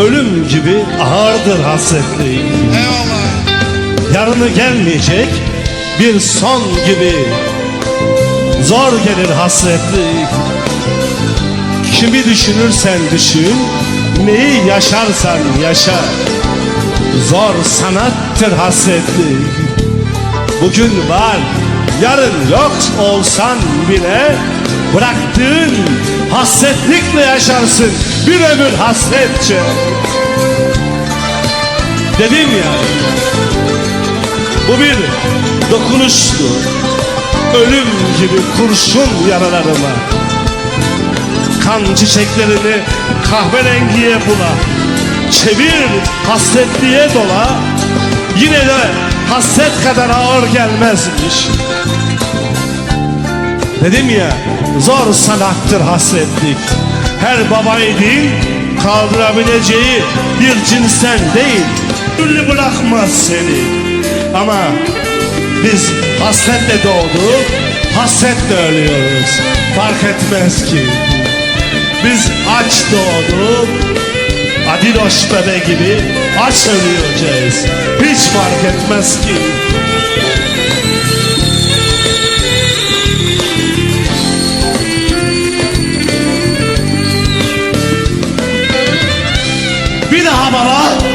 ölüm gibi ağırdır hasretlik Eyvallah. Yarını gelmeyecek bir son gibi Zor gelir hasretlik Kimi düşünürsen düşün Neyi yaşarsan yaşa. Zor sanattır hasretlik Bugün var yarın yok olsan bile Bıraktığın hasretlikle yaşarsın Bir ömür hasretçe Dedim ya bu bir dokunuştu. Ölüm gibi kurşun yaralarıma. Kan çiçeklerini kahverengiye bula. Çevir hasretliğe dola. Yine de hasret kadar ağır gelmezmiş. Dedim ya zor sanattır hasretlik Her baba yiğidin kaldırabileceği bir cinsten değil. Türlü bırakmaz seni. Ama biz hasretle doğduk Hasretle ölüyoruz. Fark etmez ki. Biz aç doğduk Adiloş bebe gibi aç ölüyoruz. Hiç fark etmez ki Bir daha bana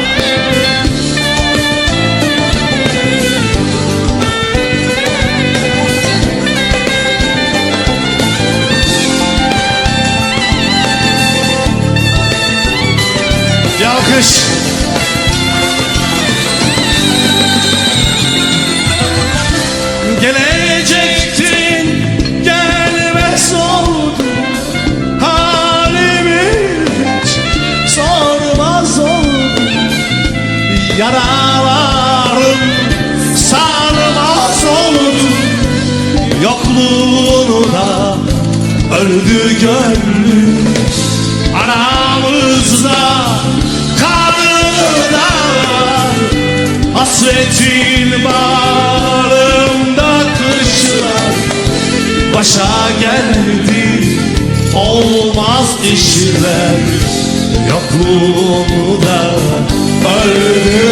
öldü gönlüm Aramızda kanıda Hasretin bağrımda kışlar. Başa geldi olmaz işler. Yokluğunda öldü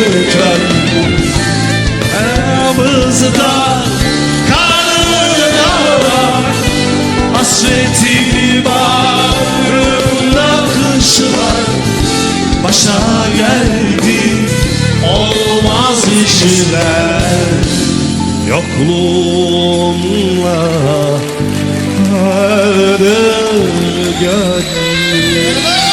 geldi olmaz işler. Yokluğumla öldü gönlüm